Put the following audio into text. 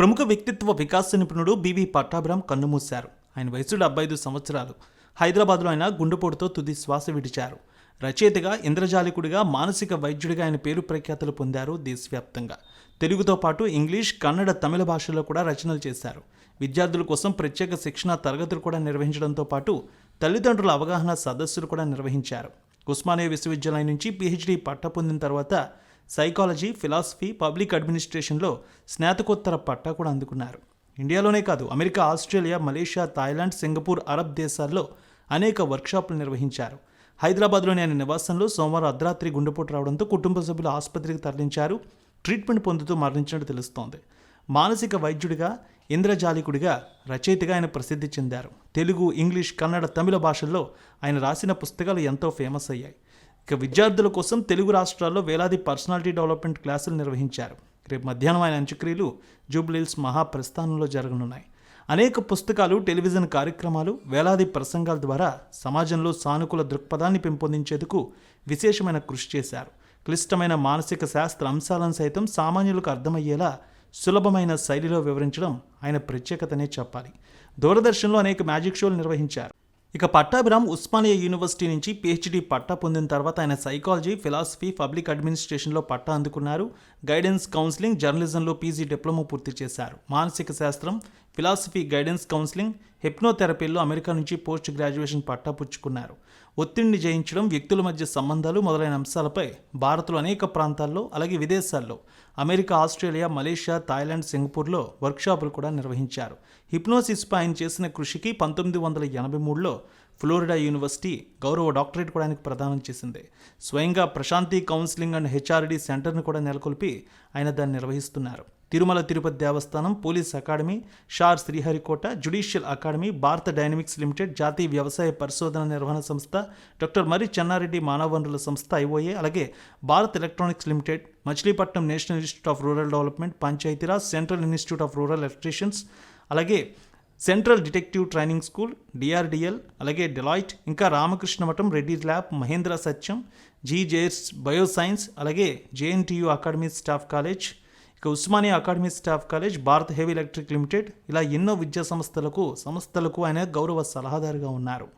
ప్రముఖ వ్యక్తిత్వ వికాస నిపుణుడు బివి పట్టాభిరామ్ కన్నుమూశారు. ఆయన వయసు డెబ్బై ఐదు సంవత్సరాలు. హైదరాబాద్లో ఆయన గుండెపోటుతో తుది శ్వాస విడిచారు. రచయితగా ఇంద్రజాలికుడిగా మానసిక వైద్యుడిగా ఆయన పేరు ప్రఖ్యాతులు పొందారు దేశవ్యాప్తంగా. తెలుగుతో పాటు ఇంగ్లీష్ కన్నడ తమిళ భాషల్లో కూడా రచనలు చేశారు. విద్యార్థుల కోసం ప్రత్యేక శిక్షణ తరగతులు కూడా నిర్వహించడంతో పాటు తల్లిదండ్రుల అవగాహన సదస్సులు కూడా నిర్వహించారు. ఉస్మానియా విశ్వవిద్యాలయం నుంచి పిహెచ్డి పట్ట పొందిన తర్వాత సైకాలజీ ఫిలాసఫీ పబ్లిక్ అడ్మినిస్ట్రేషన్లో స్నాతకోత్తర పట్టా కూడా అందుకున్నారు. ఇండియాలోనే కాదు America Australia Malaysia Thailand Singapore Arab దేశాల్లో అనేక వర్క్షాపులు నిర్వహించారు. హైదరాబాద్లోని ఆయన నివాసంలో సోమవారం అర్ధరాత్రి గుండెపోటు రావడంతో కుటుంబ సభ్యులు ఆసుపత్రికి తరలించారు. ట్రీట్మెంట్ పొందుతూ మరణించినట్టు తెలుస్తోంది. మానసిక వైద్యుడిగా ఇంద్రజాలికుడిగా రచయితగా ఆయన ప్రసిద్ధి చెందారు. తెలుగు ఇంగ్లీష్ కన్నడ తమిళ భాషల్లో ఆయన రాసిన పుస్తకాలు ఎంతో ఫేమస్ అయ్యాయి. ఇక విద్యార్థుల కోసం తెలుగు రాష్ట్రాల్లో వేలాది పర్సనాలిటీ డెవలప్మెంట్ క్లాసులు నిర్వహించారు. రేపు మధ్యాహ్నం ఆయన అంత్యక్రియలు జూబ్లీల్స్ మహాప్రస్థానంలో జరగనున్నాయి. అనేక పుస్తకాలు టెలివిజన్ కార్యక్రమాలు వేలాది ప్రసంగాల ద్వారా సమాజంలో సానుకూల దృక్పథాన్ని పెంపొందించేందుకు విశేషమైన కృషి చేశారు. క్లిష్టమైన మానసిక శాస్త్ర అంశాలను సైతం సామాన్యులకు అర్థమయ్యేలా సులభమైన శైలిలో వివరించడం ఆయన ప్రత్యేకతనే చెప్పాలి. దూరదర్శన్లో అనేక మ్యాజిక్ షోలు నిర్వహించారు. ఇక పట్టాభిరామ్ ఉస్మానియా యూనివర్సిటీ నుంచి పిహెచ్డి పట్టా పొందిన తర్వాత ఆయన సైకాలజీ ఫిలాసఫీ పబ్లిక్ అడ్మినిస్ట్రేషన్లో పట్టా అందుకున్నారు. గైడెన్స్ కౌన్సిలింగ్ జర్నలిజంలో పీజీ డిప్లొమా పూర్తి చేశారు. మానసిక శాస్త్రం ఫిలాసఫీ గైడెన్స్ కౌన్సిలింగ్ హిప్నోథెరపీలో అమెరికా నుంచి పోస్ట్ గ్రాడ్యుయేషన్ పట్టా పుచ్చుకున్నారు ఒత్తిడిని జయించడం వ్యక్తుల మధ్య సంబంధాలు మొదలైన అంశాలపై భారత్లో అనేక ప్రాంతాల్లో అలాగే విదేశాల్లో అమెరికా ఆస్ట్రేలియా మలేషియా థాయిలాండ్ సింగపూర్లో వర్క్షాపులు కూడా నిర్వహించారు. హిప్నోసిస్పై ఆయన చేసిన కృషికి పంతొమ్మిది వందల ఎనభై మూడులో ఫ్లోరిడా యూనివర్సిటీ గౌరవ డాక్టరేట్ కూడా ఆయనకు ప్రదానం చేసింది. స్వయంగా ప్రశాంతి కౌన్సిలింగ్ అండ్ హెచ్ఆర్డి సెంటర్ను కూడా నెలకొల్పి ఆయన దాన్ని నిర్వహిస్తున్నారు. Tirumala Tirupati Devasthanam police academy SHAR Sriharikota judicial academy Bharat dynamics limited జాతీయ వ్యవసాయ పరిశోధన నిర్వహణ సంస్థ డాక్టర్ మరి చెన్నారెడ్డి మానవ వనరుల సంస్థ ఐఓఏ అలాగే Bharat electronics limited Machilipatnam national institute of rural development Panchayati Raj central institute of rural electricians అలాగే central detective training school DRDL అలాగే డెలాయిట్ ఇంకా Ramakrishna Math Reddy lab Mahindra Satyam GJS bioscience అలాగే JNTU academy staff college ఇక Osmania academy staff college Bharat heavy electric limited ఇలా ఎన్నో విద్యా సంస్థలకు సంస్థలకు ఆయన గౌరవ సలహాదారుగా ఉన్నారు.